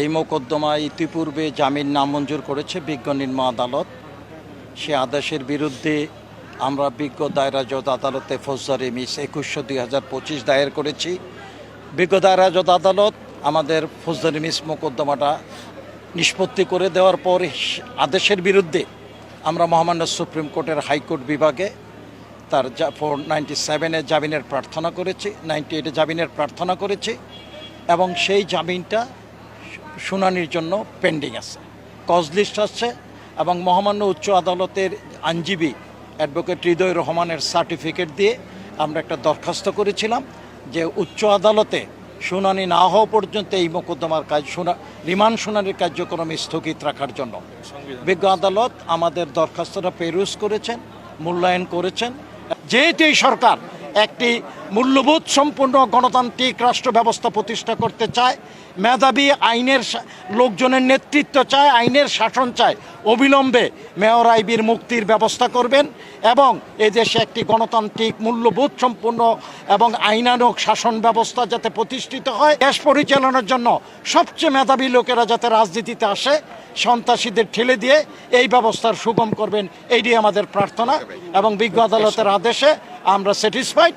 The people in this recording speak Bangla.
এই মোকদ্দমায় ইতিপূর্বে জামিন নামঞ্জুর করেছে বিজ্ঞ নিম্ন আদালত। সে আদেশের বিরুদ্ধে আমরা বিজ্ঞ দায়রা জজ আদালতে ফৌজদারি মিস একুশশো দুই হাজার পঁচিশ দায়ের করেছি। বিজ্ঞ দায়রা জজ আদালত আমাদের ফৌজদারি মিস মোকদ্দমাটা নিষ্পত্তি করে দেওয়ার পর আদেশের বিরুদ্ধে আমরা মহামান্য সুপ্রিম কোর্টের হাইকোর্ট বিভাগে তার ফোর নাইনটি সেভেনে জামিনের প্রার্থনা করেছি, নাইনটি এইটে জামিনের প্রার্থনা করেছি এবং সেই জামিনটা শুনানির জন্য পেন্ডিং আছে। কজ লিস্ট আসছে এবং মহামান্য উচ্চ আদালতের আইনজীবী অ্যাডভোকেট হৃদয় রহমানের সার্টিফিকেট দিয়ে আমরা একটা দরখাস্ত করেছিলাম যে উচ্চ আদালতে শুনানি না হওয়া পর্যন্ত এই মোকদ্দমার কাজ শুনা, রিমান্ড শুনানির কার্যক্রম স্থগিত রাখার জন্য। বিজ্ঞ আদালত আমাদের দরখাস্তটা পেরুজ করেছেন, মূল্যায়ন করেছেন। যেহেতু এই সরকার একটি মূল্যবোধ সম্পূর্ণ গণতান্ত্রিক রাষ্ট্র ব্যবস্থা প্রতিষ্ঠা করতে চায়। মেধাবী আইনের লোকজনের নেতৃত্ব চায় আইনের শাসন চায়। অবিলম্বে মেয়র আইবির মুক্তির ব্যবস্থা করবেন এবং এদেশে একটি গণতান্ত্রিক মূল্যবোধ সম্পূর্ণ এবং আইনানুক শাসন ব্যবস্থা যাতে প্রতিষ্ঠিত হয়। দেশ পরিচালনার জন্য সবচেয়ে মেধাবী লোকেরা যাতে রাজনীতিতে আসে সন্ত্রাসীদের ঠেলে দিয়ে এই ব্যবস্থার সুগম করবেন। এইটি আমাদের প্রার্থনা এবং বিজ্ঞ আদালতের আদেশে আমরা স্যাটিসফাইড